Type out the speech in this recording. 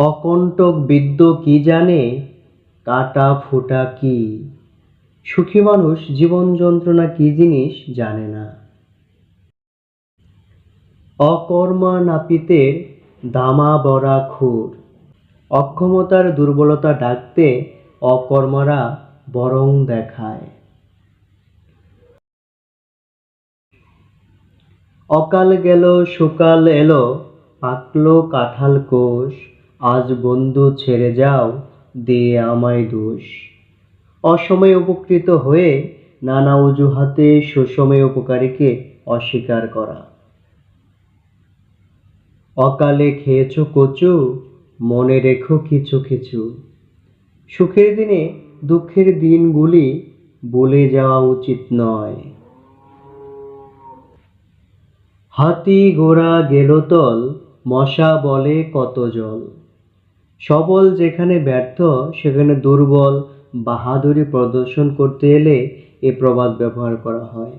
অকণ্টক বিদ্য কি জানে, কাটা ফোটা কি? সুখী মানুষ জীবন যন্ত্রণা কি জিনিস জানে না। অকর্মা নাপিতের দামা বরা খুর। অক্ষমতার দুর্বলতা ডাকতে অকর্মারা বরং দেখায়। অকাল গেল, সকাল এলো, পাকলো কাঁঠাল কোষ। আজ বন্ধু ছেড়ে যাও দে আমায় দোষ। অসময়ে উপকৃত হয়ে নানা অজুহাতে সুসময়ে উপকারীকে অস্বীকার করা। অকালে খেয়েছো কচু, মনে রেখো কিছু কিছু। সুখের দিনে দুঃখের দিনগুলি বলে যাওয়া উচিত নয়। হাতি ঘোড়া গেল তল, মশা বলে কত জল। সবল যেখানে ব্যর্থ সেখানে দুর্বল বাহাদুরি প্রদর্শন করতে এলে এ প্রবাদ ব্যবহার করা হয়।